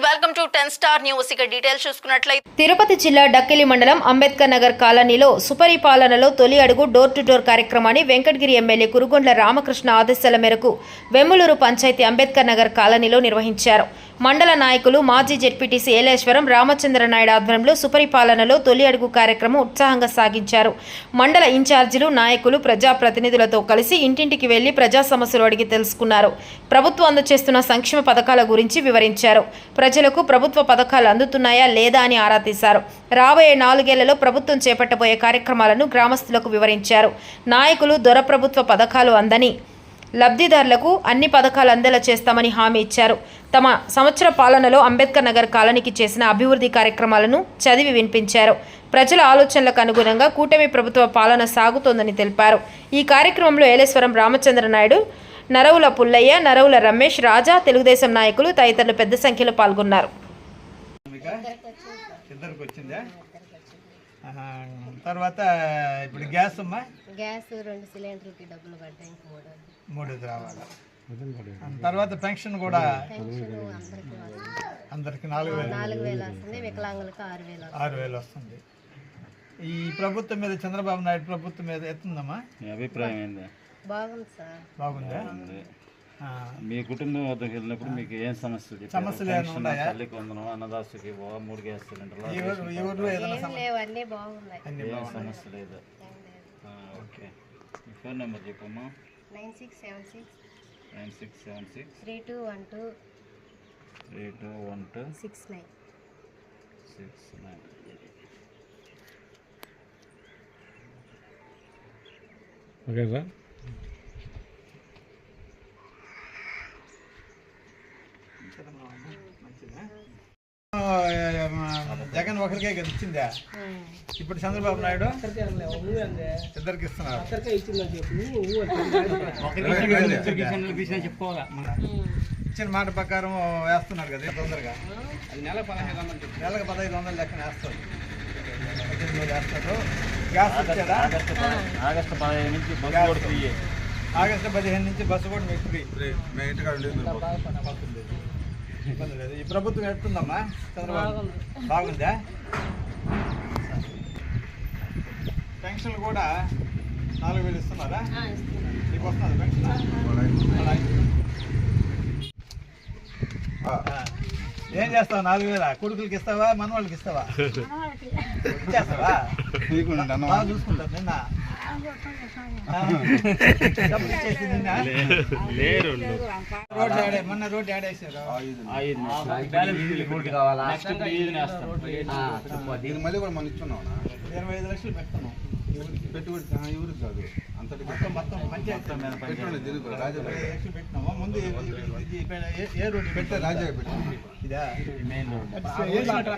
welcome. Ten star news. ఇక details చూసుకున్నట్లయితే తిరుపతి జిల్లా డక్కిలి మండలం అంబేద్కర్ నగర్ కాలనీలో సుపరిపాలనలో తొలి అడుగు డోర్ టు డోర్ కార్యక్రమాన్ని వెంకటగిరి ఎమ్మెల్యే కురుగొండ్ల రామకృష్ణ ఆదేశాల మేరకు వెమ్ములూరు పంచాయతీ అంబేద్కర్ నగర్ కాలనీలో నిర్వహించారు. మండల నాయకులు మాజీ జెడ్పీటీసీ ఏలేశ్వరం రామచంద్ర నాయుడు ఆధ్వర్యంలో సుపరిపాలనలో తొలి అడుగు కార్యక్రమం ఉత్సాహంగా సాగించారు. మండల ఇన్ఛార్జీలు నాయకులు ప్రజాప్రతినిధులతో కలిసి ఇంటింటికి వెళ్ళి ప్రజా సమస్యలు అడిగి తెలుసుకున్నారు. ప్రభుత్వం అందజేస్తున్న సంక్షేమ పథకాల గురించి వివరించారు. ప్రజలకు ప్రభుత్వ పథకాలు అందుతున్నాయా లేదా అని ఆరా తీశారు. రాబోయే నాలుగేళ్ళలో ప్రభుత్వం చేపట్టబోయే కార్యక్రమాలను గ్రామస్తులకు వివరించారు. నాయకులు దొర ప్రభుత్వ పథకాలు అందని లబ్ధిదారులకు అన్ని పథకాలు అందేలా చేస్తామని హామీ ఇచ్చారు. తమ సంవత్సర పాలనలో అంబేద్కర్ నగర్ కాలనీకి చేసిన అభివృద్ధి కార్యక్రమాలను చదివి వినిపించారు. ప్రజల ఆలోచనలకు అనుగుణంగా కూటమి ప్రభుత్వ పాలన సాగుతోందని తెలిపారు. ఈ కార్యక్రమంలో ఏలేశ్వరం రామచంద్ర నాయుడు నరవుల పుల్లయ్య నరవుల రమేష్ రాజా తెలుగుదేశం నాయకులు తదితరులు పెద్ద సంఖ్యలో పాల్గొన్నారు. తర్వాత ఇప్పుడు గ్యాస్ అమ్మా? గ్యాస్ రెండు సిలిండర్కి డబ్బులు పడ్డాయి మూడు మూడు రావాలి? తర్వాత పెన్షన్ కూడా పెన్షన్ అందరికీ నాలుగు వేలు. నాలుగు వేలు వస్తుంది వికలాంగులకు ఆరు వేలు వస్తుంది. ఆరు వేలు వస్తుంది. ఈ ప్రభుత్వం మీద చంద్రబాబు నాయుడు ప్రభుత్వం మీద ఎత్తుందమ్మా? అభిప్రాయం ఏంది? బాగుంది సార్. బాగుందా? ఆ. మీ కుటుంబం వద్దకు వెళ్ళినప్పుడు మీకు ఏం సమస్యలు? సమస్యలు? తల్లికి వందనం అన్నదాసుకి మూడు గ్యాస్ సిలిండర్లు అన్నీ బాగున్నాయి. అన్ని ఏం సమస్య లేదు. ఓకే. మీ ఫోన్ నెంబర్ చెప్పమ్మా. Nine six seven six nine six seven six three two one two three two one two six nine. Six nine. Okay sir. Jagan ఒకరికే ఇచ్చిందా? ఇప్పుడు చంద్రబాబు నాయుడు ఇద్దరికి ఇస్తున్నారు. ఇచ్చిన మాట ప్రకారం వేస్తున్నారు కదా తొందరగా. నెలకు పదహైదు వందలు లెక్కన వేస్తారు. పద్దెనిమిది వేలు వేస్తారు గ్యాస్. ఆగస్టు పది- ఆగస్టు పదిహేను నుంచి బస్సు కూడా ఫ్రీ ఆగస్టు పదిహేను నుంచి బస్సు కూడా మీకు ఫ్రీ ఇబ్బంది లేదు. ఈ ప్రభుత్వం ఎడుతుందమ్మా చంద్రబాబు? బాగుందా. పెన్షన్లు కూడా నాలుగు వేలు ఇస్తున్నారా? నీకు వస్తుంది పెన్షన్ ఆ. ఏం చేస్తావు? నాలుగు వేల? కొడుకులకి ఇస్తావా? మనవాళ్ళకి ఇస్తావా? ఇచ్చేస్తావా? బాగా చూసుకుంటారు నిన్న. రోడ్డు ఆడే మొన్న నెక్స్ట్ ఈదిన వేస్తాం దీని మళ్ళీ కూడా మనం ఇచ్చున్నాం ఇరవై ఐదు లక్షలు పెడుతున్నాం పెట్టుబడి ఎవరికి కాదు అంతటి మొత్తం మొత్తం పంచాయతీ మీద పెట్టుకోండి దీనికి రాజా పెట్టినాము ముందు ఏ- ఏ రోడ్డు పెట్టే రాజా పెట్టండి ఇదా మెయిన్ రోడ్ వేసినట్టు-